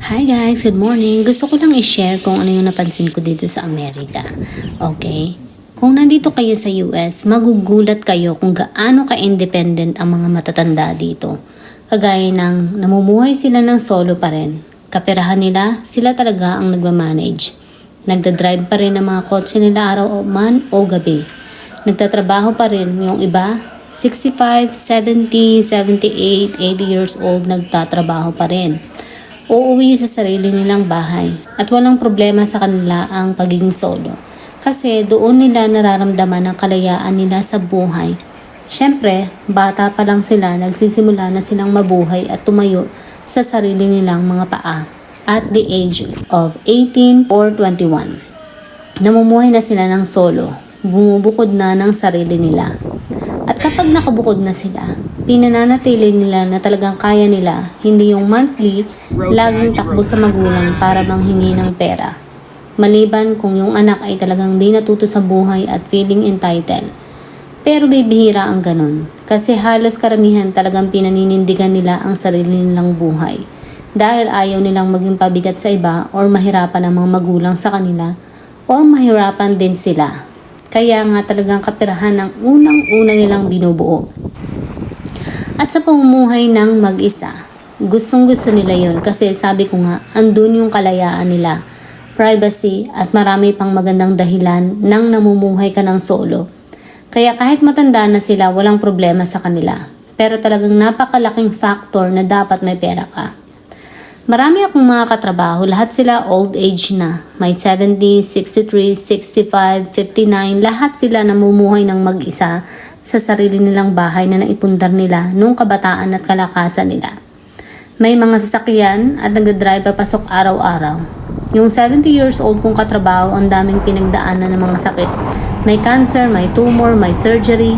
Hi guys, good morning. Gusto ko lang i-share kung ano yung napansin ko dito sa Amerika. Okay? Kung nandito kayo sa US, magugulat kayo kung gaano ka-independent ang mga matatanda dito. Kagaya ng namumuhay sila ng solo pa rin. Kaperahan nila, sila talaga ang nagmamanage. Nagda-drive pa rin ang mga kotse nila araw o man o gabi. Nagtatrabaho pa rin yung iba, 65, 70, 78, 80 years old nagtatrabaho pa rin uuwi sa sarili nilang bahay at walang problema sa kanila ang pagiging solo kasi doon nila nararamdaman ang kalayaan nila sa buhay. Siyempre, bata pa lang sila, nagsisimula na silang mabuhay at tumayo sa sarili nilang mga paa at the age of 18 or 21. Namumuhay na sila ng solo, bumubukod na ng sarili nila. At kapag nakabukod na sila, pinananatili nila na talagang kaya nila, hindi yung monthly, laging takbo sa magulang para manghingi ng pera. Maliban kung yung anak ay talagang di natuto sa buhay at feeling entitled. Pero bibihira ang ganun, kasi halos karamihan talagang pinaninindigan nila ang sarili nilang buhay. Dahil ayaw nilang maging pabigat sa iba or mahirapan ang mga magulang sa kanila or mahirapan din sila. Kaya nga talagang kapirahan ang unang-una nilang binubuo. At sa pamumuhay ng mag-isa, gustong gusto nila yon kasi sabi ko nga, andun yung kalayaan nila, privacy at marami pang magandang dahilan nang namumuhay ka ng solo. Kaya kahit matanda na sila, walang problema sa kanila. Pero talagang napakalaking factor na dapat may pera ka. Marami akong mga katrabaho, lahat sila old age na. May 70, 63, 65, 59, lahat sila namumuhay ng mag-isa sa sarili nilang bahay na naipundar nila noong kabataan at kalakasan nila. May mga sasakyan at nagdadrive papasok araw-araw. Yung 70 years old kong katrabaho, ang daming pinagdaanan ng mga sakit. May cancer, may tumor, may surgery.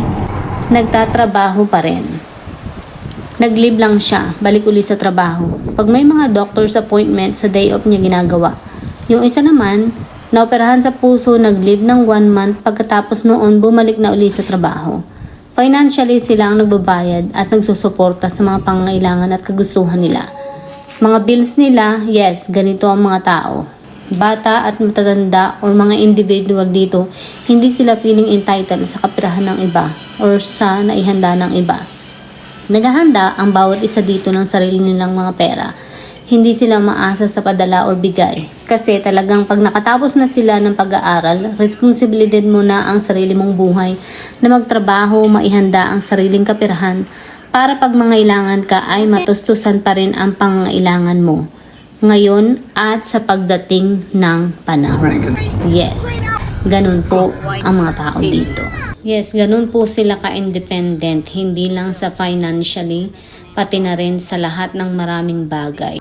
Nagtatrabaho pa rin. Nag-leave lang siya, balik uli sa trabaho. Pag may mga doctor's appointment sa day off niya ginagawa. Yung isa naman, naoperahan sa puso, nag-leave ng one month pagkatapos noon bumalik na uli sa trabaho. Financially, sila ang nagbabayad at nagsusuporta sa mga pangangailangan at kagustuhan nila. Mga bills nila, yes, ganito ang mga tao. Bata at matatanda or mga individual dito, hindi sila feeling entitled sa kapirahan ng iba or sa naihanda ng iba. Naghahanda ang bawat isa dito ng sarili nilang mga pera. Hindi sila maasa sa padala or bigay. Kasi talagang pag nakatapos na sila ng pag-aaral, responsibilidad mo na ang sarili mong buhay na magtrabaho, maihanda ang sariling kapirahan para pag mangailangan ka ay matustusan pa rin ang pangailangan mo ngayon at sa pagdating ng panahon. Yes, ganun po ang mga tao dito. Yes, ganun po sila ka-independent, hindi lang sa financially, pati na rin sa lahat ng maraming bagay.